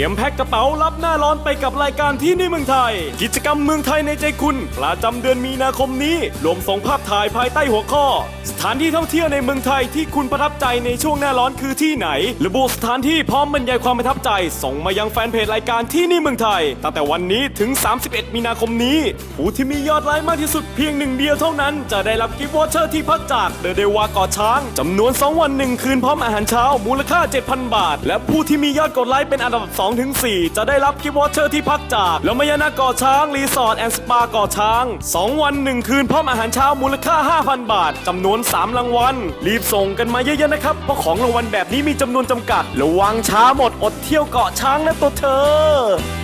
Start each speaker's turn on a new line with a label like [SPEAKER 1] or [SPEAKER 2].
[SPEAKER 1] รียมแพ็คกระเป๋ารับหน้าร้อนไปกับรายการที่นี่เมืองไทย กิจกรรมเมืองไทยในใจคุณประจำเดือนมีนาคมนี้รวมส่งภาพถ่ายภายใต้หัวข้อ สถานที่ท่องเที่ยวในเมืองไทยที่คุณประทับใจในช่วงหน้าร้อนคือที่ไหน ระบุสถานที่พร้อมบรรยายความประทับใจ ส่งมายังแฟนเพจรายการที่นี่เมืองไทย ตั้งแต่วันนี้ถึง 31 มีนาคมนี้ ผู้ที่มียอดไลค์มากที่สุดเพียงหนึ่งเดียวเท่านั้น จะได้รับกิฟต์วอเชอร์ที่พักจากเดอะเดวากาะช้างจำนวน 2 วัน 1 คืนพร้อมอาหารเช้ามูลค่า 7,000 บาท และผู้ที่มียอดกดไลค์เป็นอันดับ2ถึง4จะได้รับกิฟต์วอเชอร์ที่พักจากแล้วมายานาก่อช้างรีสอร์ทแอนด์สปาเกาะช้าง 2 วัน 1 คืนพร้อมอาหารเช้ามูลค่า 5,000 บาทจำนวน 3 รางวัลรีบส่งกันมาเยอะๆนะครับ เพราะของรางวัลแบบนี้มีจำนวนจำกัด ระวังช้าหมดอดเที่ยวเกาะช้างนะตัวเธอ